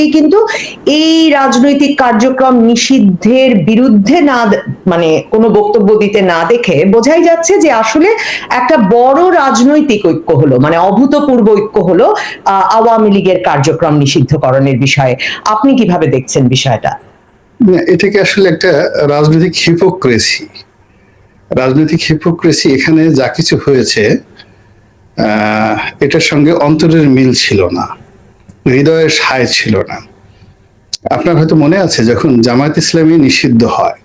অনেকেই কিন্তু এই রাজনৈতিক কার্যক্রম নিষিদ্ধের বিরুদ্ধে না মানে কোনো বক্তব্য দিতে না দেখে বোঝাই যাচ্ছে যে আসলে একটা বড় রাজনৈতিক ঐক্য হলো মানে অভূতপূর্ব ঐক্য হলো আওয়ামী লীগের কার্যক্রম নিষিদ্ধকরণের বিষয়ে। আপনি কীভাবে দেখছেন বিষয়টা? এটাকে আসলে একটা রাজনৈতিক হিপোক্রেসি রাজনৈতিক হিপোক্রেসি এখানে যা কিছু হয়েছে এটার সঙ্গে অন্তরের মিল ছিল না। হৃদয়ের সায় ছিল না। আপনার হয়তো মনে আছে, যখন জামায়াত ইসলামী নিষিদ্ধ হয়,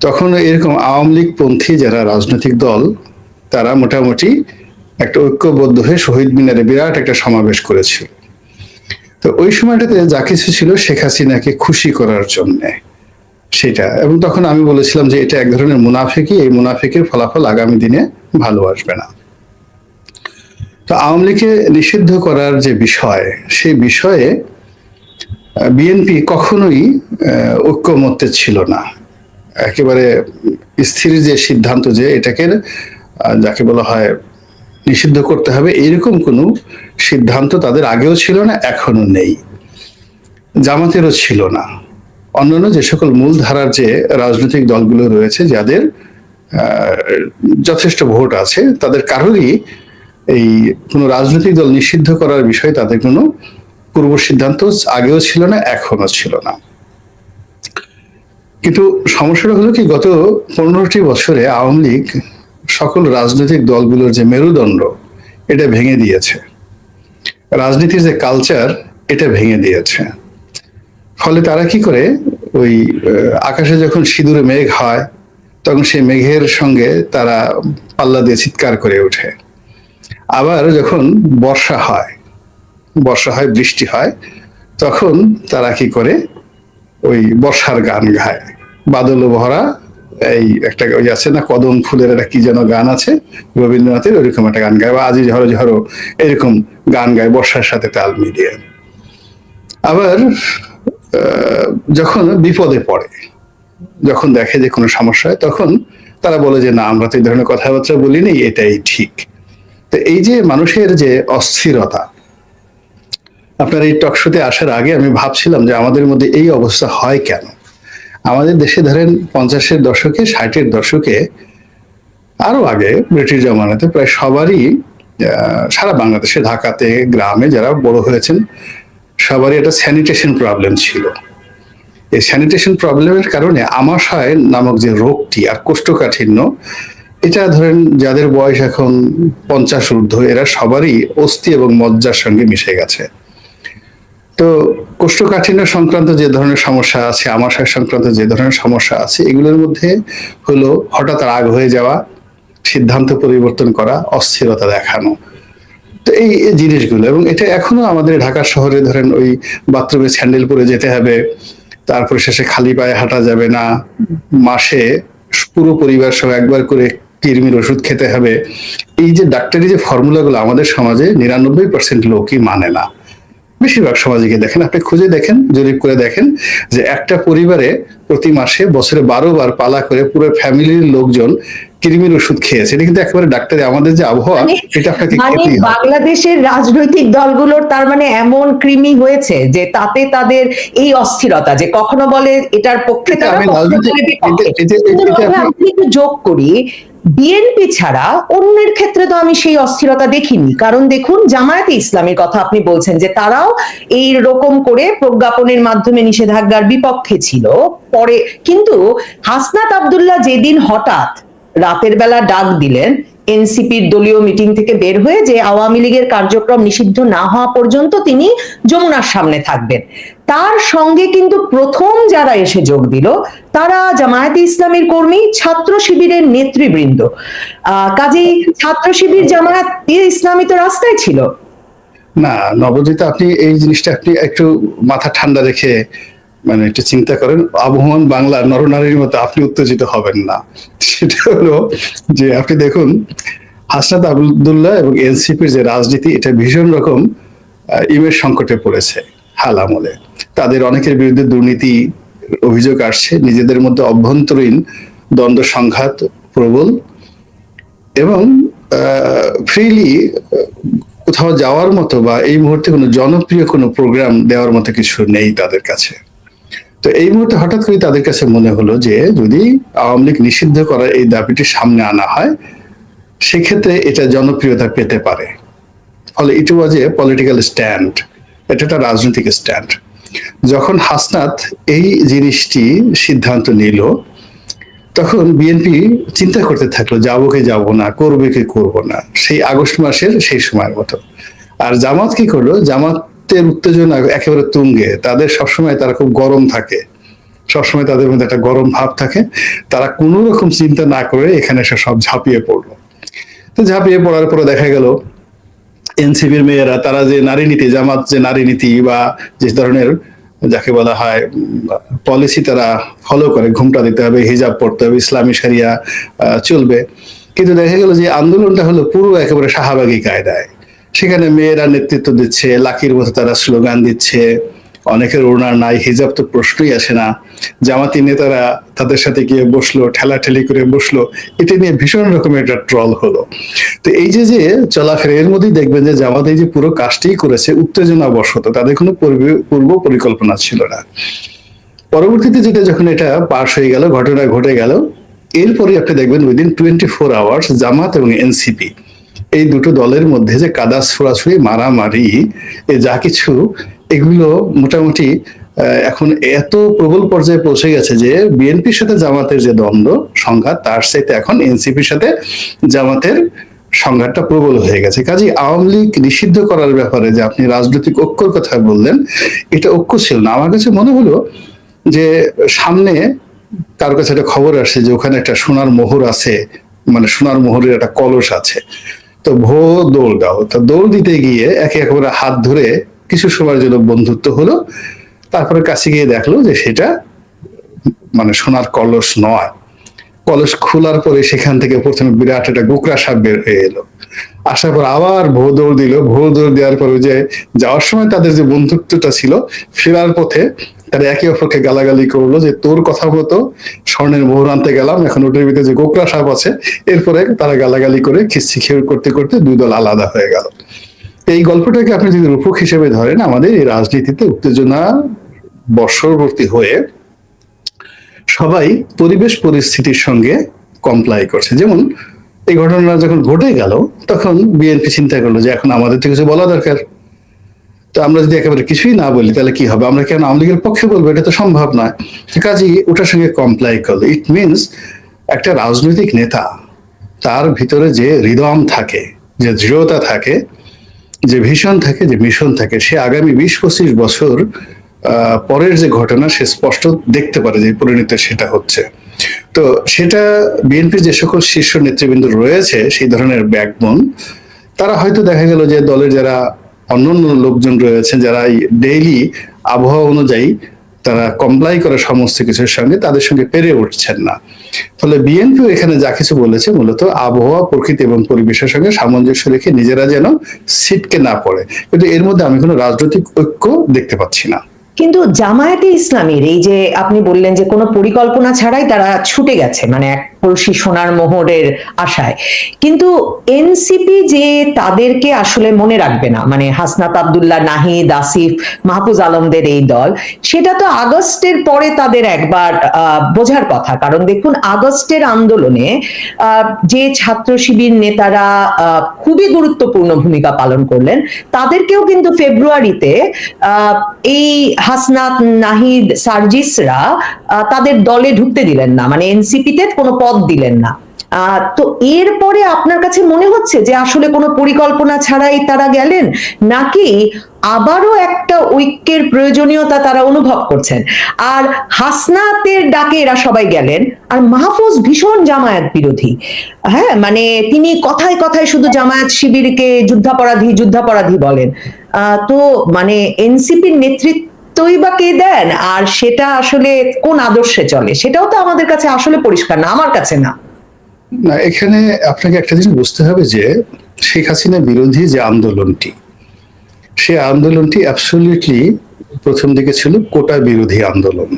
তখন এরকম আওয়ামী লীগ পন্থী যারা রাজনৈতিক দল, তারা মোটামুটি একটা ঐক্যবদ্ধ হয়ে শহীদ মিনারে বিরাট একটা সমাবেশ করেছিল। তো ওই সময়টাতে যা কিছু ছিল শেখ হাসিনাকে খুশি করার জন্য সেটা। এবং তখন আমি বলেছিলাম যে এটা এক ধরনের মুনাফিকই, এই মুনাফিকের ফলাফল আগামী দিনে ভালো আসবে না। তো আওয়ামী লীগকে নিষিদ্ধ করার যে বিষয়, সেই বিষয়ে বিএনপি কখনোই ঐক্যমত্যে ছিল না। একেবারে স্থির যে সিদ্ধান্ত যে এটাকে যাকে বলা হয় নিষিদ্ধ করতে হবে এরকম কোনো সিদ্ধান্ত তাদের আগেও ছিল না এখনও নেই। জামাতেরও ছিল না। অন্যান্য যে সকল মূল ধারার যে রাজনৈতিক দলগুলো রয়েছে, যাদের যথেষ্ট ভোট আছে, তাদের কারোরই এই কোনো রাজনৈতিক দল নিষিদ্ধ করার বিষয়ে তাদের কোনো পূর্ব সিদ্ধান্ত আগেও ছিল না এখনও ছিল না। কিন্তু সমস্যাটা হলো কি, গত পনেরোটি বছরে আওয়ামী লীগ সকল রাজনৈতিক দলগুলোর যে মেরুদণ্ড, এটা ভেঙে দিয়েছে। রাজনীতির যে কালচার এটা ভেঙে দিয়েছে। ফলে তারা কি করে, ওই আকাশে যখন সিঁদুরে মেঘ হয়, তখন সেই মেঘের সঙ্গে তারা পাল্লা দিয়ে চিৎকার করে ওঠে। আবার যখন বর্ষা হয় বর্ষা হয়, বৃষ্টি হয়, তখন তারা কি করে? ওই বর্ষার গান গায়। বাদল ভরা এই একটা ওই আছে না, কদম ফুলের একটা কি যেন গান আছে, রবীন্দ্রনাথের, ওইরকম একটা গান গায়, বা আজি ঝরো ঝরো এরকম গান গায়, বর্ষার সাথে তাল মিলিয়ে। আবার যখন বিপদে পড়ে, যখন দেখে যে কোনো সমস্যা হয়, তখন তারা বলে যে, না, আমরা তো এই ধরনের কথাবার্তা বলিনি, এটাই ঠিক। তো এই যে মানুষের যে অস্থিরতা, আপনার এই টকশোতে আসার আগে আমি ভাবছিলাম যে আমাদের মধ্যে এই অবস্থা হয় কেন? আমাদের দেশে ধরেন পঞ্চাশের দশকে, ষাটের দশকে, আরও আগে ব্রিটিশ জমানাতে প্রায় সবারই সারা বাংলাদেশে, ঢাকাতে, গ্রামে যারা বড় হয়েছেন, সবারই একটা স্যানিটেশন প্রবলেম ছিল। এই স্যানিটেশন প্রবলেমের কারণে আমাশয় নামক যে রোগটি আর কোষ্ঠকাঠিন্য এটা ধরেন যাদের বয়স এখন পঞ্চাশ ঊর্ধ্ব, এরা সবারই অস্থি এবং মজ্জার সঙ্গে মিশে গেছে। তো কোষ্ঠকাঠিন্য সংক্রান্ত যে ধরনের সমস্যা আছে, আমাশয় সংক্রান্ত যে ধরনের সমস্যা আছে, এগুলোর মধ্যে হলো হঠাৎ রাগ হয়ে যাওয়া, সিদ্ধান্ত পরিবর্তন করা, অস্থিরতা দেখানো। তো এই জিনিসগুলো, এবং এটা এখনও আমাদের ঢাকা শহরে ধরেন ওই বাথরুমে স্যান্ডেল পরে যেতে হবে, তারপরে শেষে খালি পায়ে হাঁটা যাবে না, মাসে পুরো পরিবার সহ একবার করে কৃমির ওষুধ খেতে হবে। এই যে ডাক্তারি যে ফর্মুলাগুলো আমাদের সমাজে নিরানব্বই পার্সেন্ট লোকই মানে না। বেশিরভাগ সমাজে গিয়ে দেখেন। আপনি খুঁজে দেখেন জরিপ করে দেখেন যে একটা পরিবারে প্রতি মাসে বছরে বারো বার পালা করে পুরো ফ্যামিলির লোকজন কৃমির ওষুধ খেয়েছে। এটা কিন্তু একেবারে ডাক্তারি আমাদের যে আবহাওয়া মানে- এটা আপনাকে মানে বাংলাদেশের রাজনৈতিক দলগুলোর তার মানে এমন কৃমি হয়েছে যে তাতে তাদের এই অস্থিরতা যে কখনো বলে এটার পক্ষে তারা যোগ করি বিএনপি ছাড়া অন্যের ক্ষেত্রে তো আমি সেই অস্থিরতা দেখিনি। কারণ দেখুন, জামায়াতে ইসলামের কথা আপনি বলছেন যে তারাও এই রকম করে প্রজ্ঞাপনের মাধ্যমে নিষেধাজ্ঞার বিপক্ষে ছিল। পরে কিন্তু হাসনাত আবদুল্লাহ যেদিন হঠাৎ রাতের বেলা ডাক দিলেন এনসিপির দলীয় মিটিং থেকে বের হয়ে যে আওয়ামী লীগের কার্যক্রম নিষিদ্ধ না হওয়া পর্যন্ত তিনি যমুনার সামনে থাকবেন। তার সঙ্গে কিন্তু প্রথম যারা এসে যোগ দিল, তারা জামায়াতে ইসলামীর কর্মী, ছাত্র শিবিরের নেতৃবৃন্দ। কাজেই ছাত্র শিবির জামায়াত ইসলামী তো রাস্তায় ছিল। না নবজিত আপনি এই জিনিসটা আপনি একটু মাথা ঠান্ডা রেখে মানে একটু চিন্তা করেন, আবহমান বাংলা নরনারীর মতো আপনি উত্তেজিত হবেন না। সেটা হলো যে আপনি দেখুন, হাসনাত আবদুল্লাহ এবং এনসিপির যে রাজনীতি, এটা ভীষণ রকম ইমেজ সংকটে পড়েছে হাল আমলে। তাদের অনেকের বিরুদ্ধে দুর্নীতি অভিযোগ আসছে, নিজেদের মধ্যে অভ্যন্তরীণ দ্বন্দ্ব সংঘাত প্রবল এবং ফ্রিলি কোথাও যাওয়ার মতো বা এই মুহূর্তে কোনো জনপ্রিয় কোনো প্রোগ্রাম দেওয়ার মতো কিছু নেই তাদের কাছে। তো এই মুহূর্তে হঠাৎ করে তাদের কাছে মনে হলো যে যদি আওয়ামী লীগ নিষিদ্ধ করার এই দাবিটি সামনে আনা হয়, সেক্ষেত্রে এটা জনপ্রিয়তা পেতে পারে। ফলে ইট ওয়াজ এ পলিটিক্যাল স্ট্যান্ড এটা একটা রাজনৈতিক স্ট্যান্ড যখন হাসনাত এই জিনিসটি সিদ্ধান্ত নিল, তখন বিএনপি চিন্তা করতে থাকল যাব কি যাব না, করবে কি করব না? সেই আগস্ট মাসের সেই সময়ের মতো। আর জামাত কি করল? জামাতের উত্তেজনা একেবারে তুঙ্গে। তাদের সবসময় তারা খুব গরম থাকে। সবসময় তাদের মধ্যে একটা গরম ভাব থাকে। তারা কোনো রকম চিন্তা না করে এখানে এসে সব ঝাঁপিয়ে পড়ল। তো ঝাঁপিয়ে পড়ার পরে দেখা গেল, এনসিপির মেয়েরা, তারা যে নারী নীতি, জামাত যে নারী নীতি বা যে ধরনের যাকে বলা হয় পলিসি তারা ফলো করে, ঘুমটা দিতে হবে, হিজাব পড়তে হবে, ইসলামী সারিয়া চলবে। কিন্তু দেখা গেল যে আন্দোলনটা হলো পুরো একেবারে শাহবাগী কায়দায়। সেখানে মেয়েরা নেতৃত্ব দিচ্ছে, লাকির মতো তারা স্লোগান দিচ্ছে। অনেকের ওনার নাই, হিজাব তো প্রশ্নই আসে না। জামাতি নেতারা তাদের সাথে গিয়ে বসল, ঠেলাঠেলি করে বসল। এটা নিয়ে ভীষণ রকমের একটা ট্রল হলো। তো এই যে যে চলাফেরা, এর মধ্যেই দেখবেন যে জামাত এই যে পুরো কাজটি করেছে উত্তেজনা বশত তাদের কোনো পূর্ব পরিকল্পনা ছিল না। পরবর্তীতে যেটা যখন এটা পাশ হয়ে গেল, ঘটনা ঘটে গেল এরপরে আপনি দেখবেন within twenty four hours Jamaat এবং এনসিপি এই দুটো দলের মধ্যে যে কাদা ছোড়াছুড়ি মারামারি, এ যা কিছু, এগুলো মোটামুটি এখন এত প্রবল পর্যায়ে পৌঁছে গেছে যে বিএনপির সাথে জামাতের যে দ্বন্দ্ব, সংঘাত, তার সাথে এখন এনসিপির সাথে জামাতের সংঘাতটা প্রবল হয়ে গেছে। কাজে আওয়ামী লীগ নিষিদ্ধ করার ব্যাপারে যে আপনি রাজনৈতিক ঐক্যর কথা বললেন, এটা ঐক্য ছিল না। আমার কাছে মনে হলো যে সামনে কারও কাছে একটা খবর আসছে যে ওখানে একটা সোনার মোহর আছে মানে সোনার মোহরের একটা কলস আছে। তো ভো দৌড় দাও। তো দৌড় দিতে গিয়ে একে একেবারে হাত ধরে কিছু সময়ের জন্য বন্ধুত্ব হলো, তারপরে কাছে গিয়ে দেখল যে সেটা মানে সোনার কলস নয়। কলস খোলার পরে সেখান থেকে প্রথমে বিরাট একটা গোকরা সাপ বের হয়ে এলো। আসার পর আবার ভো দৌড় দিল। ভো দৌড় দেওয়ার পরে যে যাওয়ার সময় তাদের যে বন্ধুত্বটা ছিল, ফেরার পথে তারা একে অপরকে গালাগালি করল যে তোর কথা মতো স্বর্ণের মোহর আনতে গেলাম, এখন ওটার ভিতরে যে গোকরা সাপ আছে, এরপরে তারা গালাগালি করে, খিস্তি খেয়ে করতে করতে দুই দল আলাদা হয়ে গেল। এই গল্পটাকে আপনি যদি রূপক হিসেবে ধরেন, আমাদের এই রাজনীতিতে উত্তেজনা বর্ষবর্তী হয়ে সবাই পরিবেশ পরিস্থিতির সঙ্গে কমপ্লাই করছে। যেমন এই ঘটনা যখন ঘটে গেল, তখন বিএনপি চিন্তা করল যে এখন আমাদের তো কিছু বলা দরকার। তো আমরা যদি একেবারে কিছুই না বলি, তাহলে কি হবে? আমরা কেন আওয়ামী লীগের পক্ষে বলব? এটা তো সম্ভব নয়। তো কাজেই ওটার সঙ্গে কমপ্লাই করল। ইট মিনস একটা রাজনৈতিক নেতা, তার ভিতরে যে হৃদম থাকে, যে দৃঢ়তা থাকে, যে ভিশন থাকে, যে মিশন থাকে, সে আগামী বিশ পঁচিশ বছর পরের যে ঘটনা, সে স্পষ্ট দেখতে পারে যে পরিণতি সেটা হচ্ছে। তো সেটা বিএনপির যে সকল শীর্ষ নেতৃবৃন্দ রয়েছে, সেই ধরনের ব্যাকবোন তারা হয়তো দেখা গেল যে দলের যারা অন্যান্য লোকজন রয়েছে যারা ডেইলি আবহাওয়া অনুযায়ী তারা কমপ্লাই করে সমস্ত কিছুর সঙ্গে, তাদের সঙ্গে পেরে উঠছেন না। ফলে বিএনপিও এখানে যা কিছু বলেছে, মূলত আবহাওয়া, প্রকৃতি এবং পরিবেশের সঙ্গে সামঞ্জস্য রেখে নিজেরা যেন সিটকে না পড়ে। কিন্তু এর মধ্যে আমি কোনো রাজনৈতিক ঐক্য দেখতে পাচ্ছি না। কিন্তু জামায়াতে ইসলামীর এই যে আপনি বললেন যে কোনো পরিকল্পনা ছাড়াই তারা ছুটে গেছে মানে এক কলসি সোনার মোহরের আশায়। কিন্তু এনসিপি যে তাদেরকে আসলে মনে রাখবে না মানে হাসনাত আবদুল্লাহ, নাহিদ, আসিফ, মাহফুজ আলমদের এই দল, সেটা তো আগস্টের পরে তাদের একবার বোঝার কথা। কারণ দেখুন, আগস্টের আন্দোলনে যে ছাত্র শিবির নেতারা খুবই গুরুত্বপূর্ণ ভূমিকা পালন করলেন, তাদেরকেও কিন্তু ফেব্রুয়ারিতে এই হাসনাত, নাহিদ, সার্জিসরা তাদের দলে ঢুকতে দিলেন না। মানে এনসিপিতে কোনো পদ দিলেন না। তো এরপরে আপনার কাছে মনে হচ্ছে যে আসলে কোনো পরিকল্পনা ছাড়াই তারা গেলেন, নাকি আবারও একটা ঐক্যের প্রয়োজনীয়তা তারা অনুভব করছেন? আর হাসনাতের ডাকে এরা সবাই গেলেন, আর মাহফুজ ভীষণ জামায়াত বিরোধী। হ্যাঁ মানে তিনি কথায় কথায় শুধু জামায়াত শিবিরকে যুদ্ধাপরাধী যুদ্ধাপরাধী বলেন। তো মানে এনসিপির নেতৃত্বই বা কে দেন? আর সেটা আসলে কোন আদর্শে চলে? সেটাও তো আমাদের কাছে আসলে পরিষ্কার না, আমার কাছে না। না, এখানে আপনাকে একটা জিনিস বুঝতে হবে যে, শেখ হাসিনা বিরোধী যে আন্দোলনটি, সে আন্দোলনটি অ্যাবসলিউটলি প্রথম দিকে ছিল কোটা বিরোধী আন্দোলন।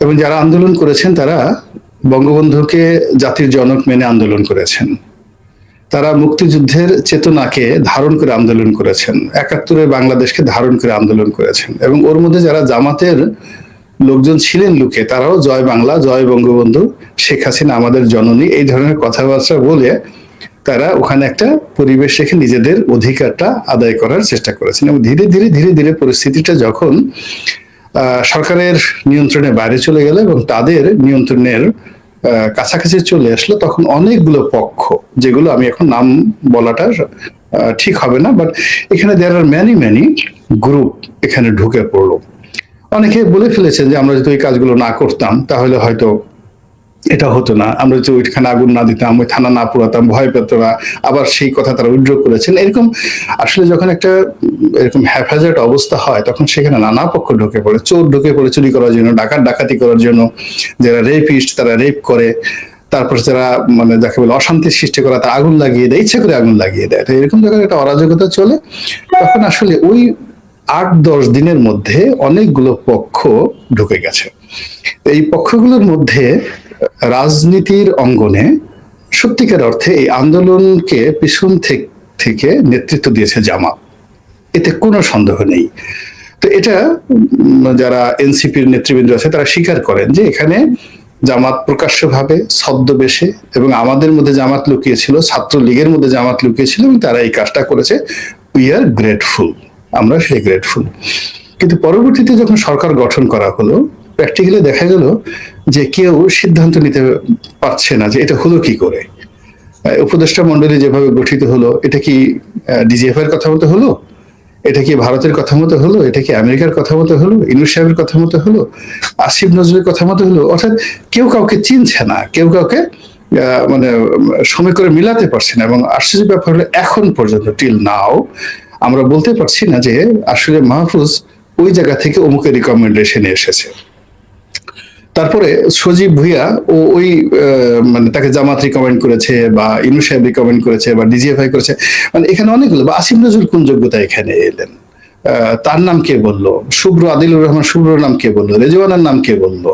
এবং যারা আন্দোলন করেছেন, তারা বঙ্গবন্ধুকে জাতির জনক মেনে আন্দোলন করেছেন। তারা মুক্তিযুদ্ধের চেতনাকে ধারণ করে আন্দোলন করেছেন। একাত্তরে বাংলাদেশকে ধারণ করে আন্দোলন করেছেন। এবং ওর মধ্যে যারা জামাতের লোকজন ছিলেন লোকে, তারাও জয় বাংলা, জয় বঙ্গবন্ধু, শেখ হাসিনা, আমাদের জননী, এই ধরনের কথাবার্তা বলে তারা ওখানে একটা পরিবেশ রেখে নিজেদের অধিকারটা আদায় করার চেষ্টা করেছেন। এবং ধীরে ধীরে ধীরে ধীরে পরিস্থিতিটা যখন সরকারের নিয়ন্ত্রণে বাইরে চলে গেল এবং তাদের নিয়ন্ত্রণের কাছাকাছি চলে আসলো, তখন অনেকগুলো পক্ষ, যেগুলো আমি এখন নাম বলাটা ঠিক হবে না বাট এখানে there are many many group এখানে ঢুকে পড়ল। অনেকে বলে ফেলেছেন যে আমরা যদি ওই কাজগুলো না করতাম, তাহলে হয়তো এটা হতো না। আমরা যদি ওইখানে আগুন না দিতাম, ওই থানা না পুরাতাম ভয় পেত না। আবার সেই কথা তারা উইড্র করেছেন। এরকম আসলে যখন একটা, এরকম হ্যাফাজার্ট অবস্থা হয়, তখন সেখানে নানা পক্ষ ঢুকে পড়ে। চোর ঢুকে পড়ে চুরি করার জন্য, ডাকাত ডাকাতি করার জন্য। যারা রেপিস্ট তারা রেপ করে। তারপর যারা মানে যাকে বলে অশান্তির সৃষ্টি করা তা আগুন লাগিয়ে দেয়, ইচ্ছে করে আগুন লাগিয়ে দেয়। তো এরকম জায়গায় একটা অরাজকতা চলে, তখন আসলে ওই আট দশ দিনের মধ্যে অনেকগুলো পক্ষ ঢুকে গেছে। এই পক্ষগুলোর মধ্যে রাজনীতির অঙ্গনে সত্যিকার অর্থে এই আন্দোলনকে পিছন থেকে নেতৃত্ব দিয়েছে জামাত। এতে কোনো সন্দেহ নেই। তো এটা যারা এনসিপির নেতৃবৃন্দ আছে, তারা স্বীকার করেন যে এখানে জামাত প্রকাশ্যভাবে, ছদ্মবেশে এবং আমাদের মধ্যে জামাত লুকিয়েছিল ছাত্র লীগের মধ্যে জামাত লুকিয়েছিল এবং তারা এই কাজটা করেছে। উই আর গ্রেটফুল আমরা সেই গ্রেটফুল কিন্তু পরবর্তীতে যখন সরকার গঠন করা হলো প্র্যাকটিক্যালি দেখা গেল যে কেউ সিদ্ধান্ত নিতে পারছে না যে এটা হলো কি করে। উপদেষ্টা মন্ডলী যেভাবে গঠিত হলো, এটা কি ডিজিএফ এর কথা মতো হলো? এটা কি ভারতের কথা মতো হলো? এটা কি আমেরিকার কথা মতো হলো? ইনু সাহেবের কথা মতো হলো? আসিফ নজরুলের কথা মতো হলো? অর্থাৎ কেউ কাউকে চিনছে না, কেউ কাউকে মানে সময় করে মিলাতে পারছে না এবং আশ্চর্য ব্যাপার হলো, এখন পর্যন্ত টিল নাও আমরা বলতে পারছি না যে আসলে মাহফুজ ওই জায়গা থেকে অমুকের রিকমেন্ডেশনে এসেছে। তারপরে সজীব ভুইয়া ও ওই মানে তাকে জামাত রিকমেন্ড করেছে বা ইনু সাহেব রিকমেন্ড করেছে বা ডিজিএফআই করেছে মানে এখানে অনেকগুলো, বা আসিফ নজরুল কোন যোগ্যতা এখানে এলেন? তার নাম কে বলল? শুভ্র আদিলুর রহমান শুভ্র নাম কে বলল? রেজওয়ানার নাম কে বলল?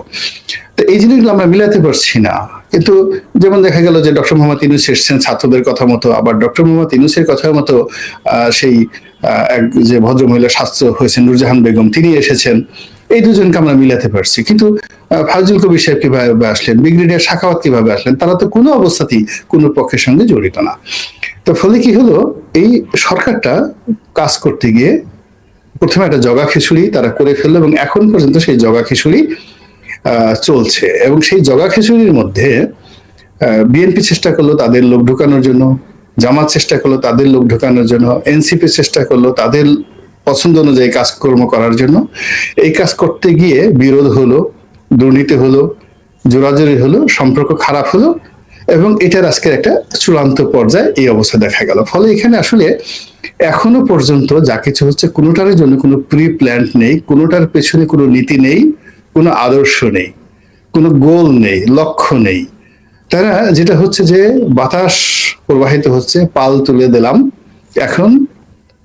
তো এই জিনিসগুলো আমরা মিলাতে পারছি না। কিন্তু যেমন দেখা গেল যে ডক্টর মোহাম্মদ ইনুস এসেছেন, ছাত্রদের কথা মতো, আবার ডক্টর মোহাম্মদ ইনুসের কথা মতো সেই এক যে ভদ্র মহিলা স্বাস্থ্য হয়েছেন, নুরজাহান বেগম, তিনি এসেছেন। এই দুজনকে আমরা মিলাতে পারছি। কিন্তু ফাজুল কবির সাহেব কীভাবে আসলেন, ব্রিগেডিয়ার শাখাওয়াত কীভাবে আসলেন, তারা তো কোনো অবস্থাতেই কোনো পক্ষের সঙ্গে জড়িত না। তো ফলে কি হলো, এই সরকারটা কাজ করতে গিয়ে প্রথমে একটা জগা খিচুড়ি তারা করে ফেলল এবং এখন পর্যন্ত সেই জগা খিচুড়ি চলছে। এবং সেই জগা খিচুড়ির মধ্যে বিএনপি চেষ্টা করল তাদের লোক ঢুকানোর জন্য, জামাত চেষ্টা করল তাদের লোক ঢুকানোর জন্য, এনসিপি চেষ্টা করল তাদের পছন্দ অনুযায়ী কাজকর্ম করার জন্য। এই কাজ করতে গিয়ে বিরোধ হলো, দুর্নীতি হলো, জোরাজুরি হলো, সম্পর্ক খারাপ হলো এবং এটার আজকের একটা চূড়ান্ত পর্যায়ে এই অবস্থা দেখা গেল। ফলে এখানে আসলে এখনও পর্যন্ত যা কিছু হচ্ছে কোনোটার জন্য কোনো প্রি প্ল্যান নেই, কোনোটার পেছনে কোনো নীতি নেই, কোনো আদর্শ নেই, কোনো গোল নেই, লক্ষ্য নেই। তারা যেটা হচ্ছে যে বাতাস প্রবাহিত হচ্ছে, পাল তুলে দিলাম, এখন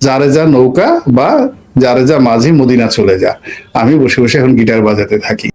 যারে যা নৌকা বা যারে যা মাঝি মদিনা চলে যা। আমি বসে বসে এখন গিটার বাজাতে থাকি।